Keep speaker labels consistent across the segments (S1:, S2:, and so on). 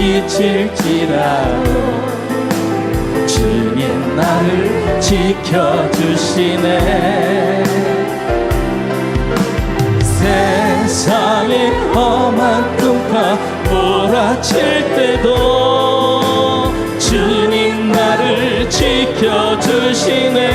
S1: 미칠지라도 주님 나를 지켜주시네. 세상이 험한 뚱파 몰아칠 때도 주님 나를 지켜주시네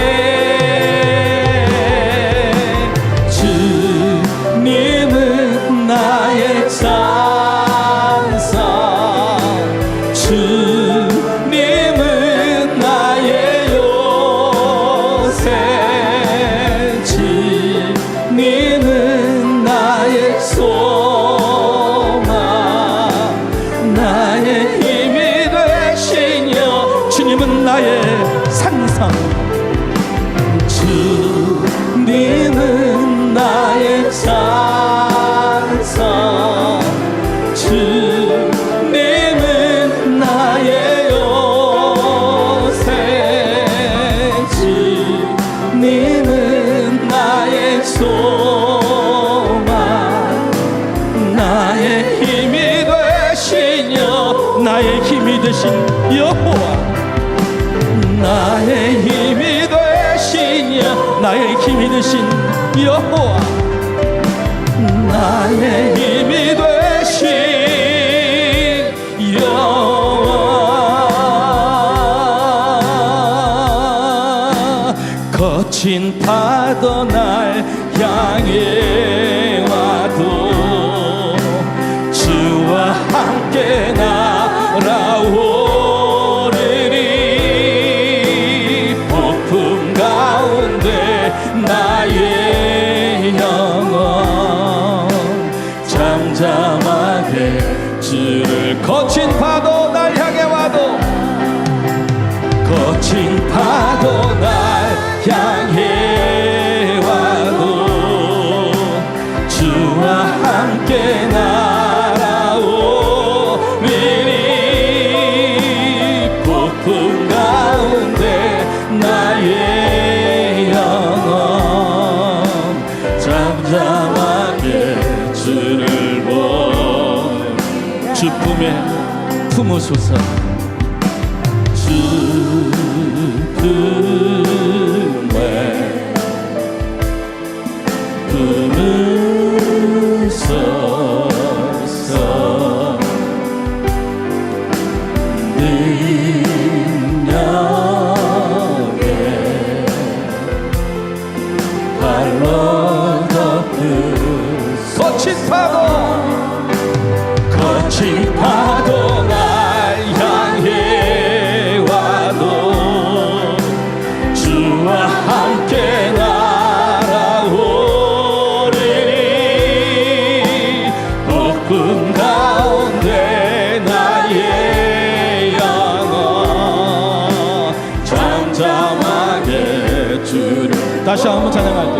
S1: 되신 여호와 나의 힘이 되시냐? 나의 힘이 되신 여호와 나의 힘이 되신 여호와. 거친 파도 날 향해 와도 주와 함께 날 품에 품으소서. 주 품에 품으소서. 능력에 발로 덮으 거친 파도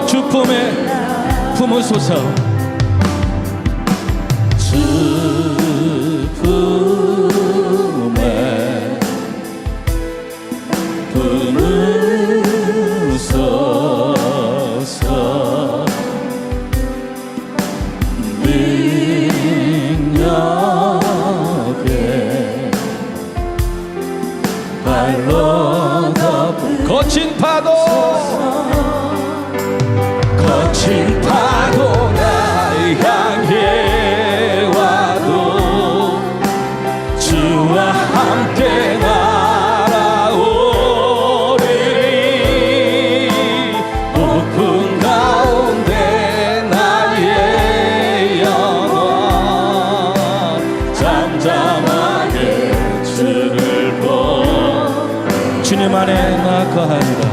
S1: 주품에 품으소서 주품에 품으소서 능력에 발로 거친 파도 거하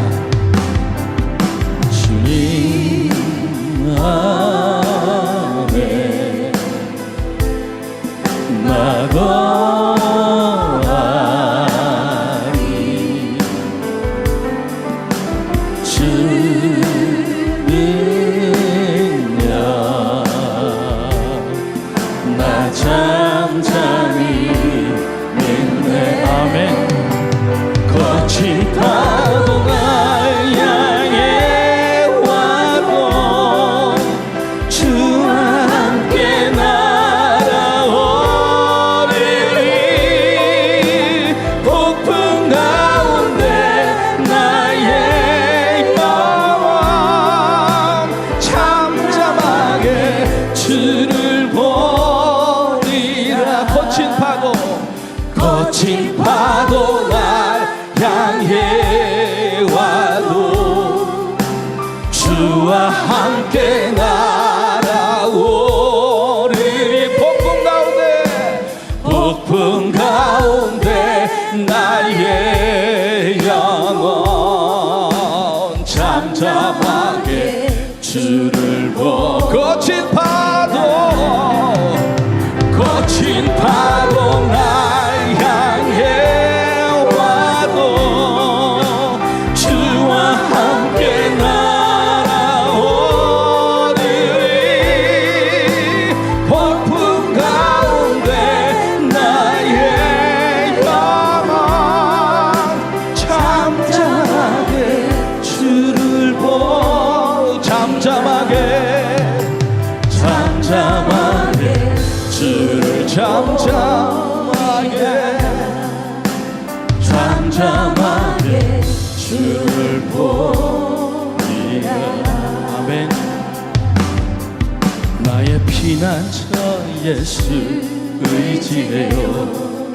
S1: 거친 파도 날 향해 와도 주와 함께 날아오르리. 폭풍 가운데 폭풍 가운데 나의 영혼 잠잠하게 주를 보 거친 파도 거친 파도 잠잠하게 주를 보리라 아멘. 나의 피난처 예수 의지해요.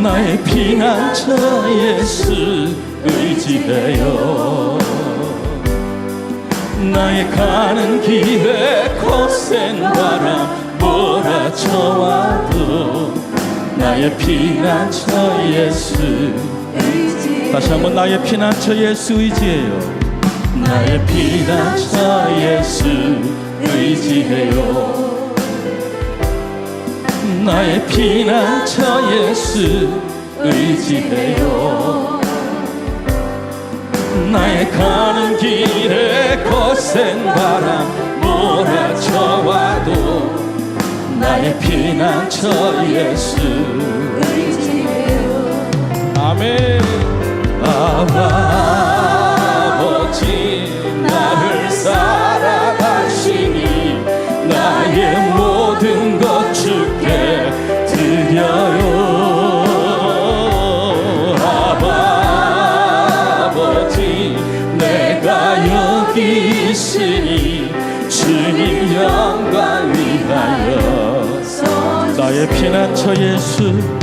S1: 나의 피난처 예수 의지해요. 나의 가는 길에 거센 바람 몰아쳐와도 나의 피난처 예수. 다시 한번 나의 피난처 예수 의지해요. 나의 피난처 예수 의지해요. 나의 피난처 예수 의지해요. 나의 가는 길에 거센 바람 몰아쳐와도 나의 피난처 예수 我也是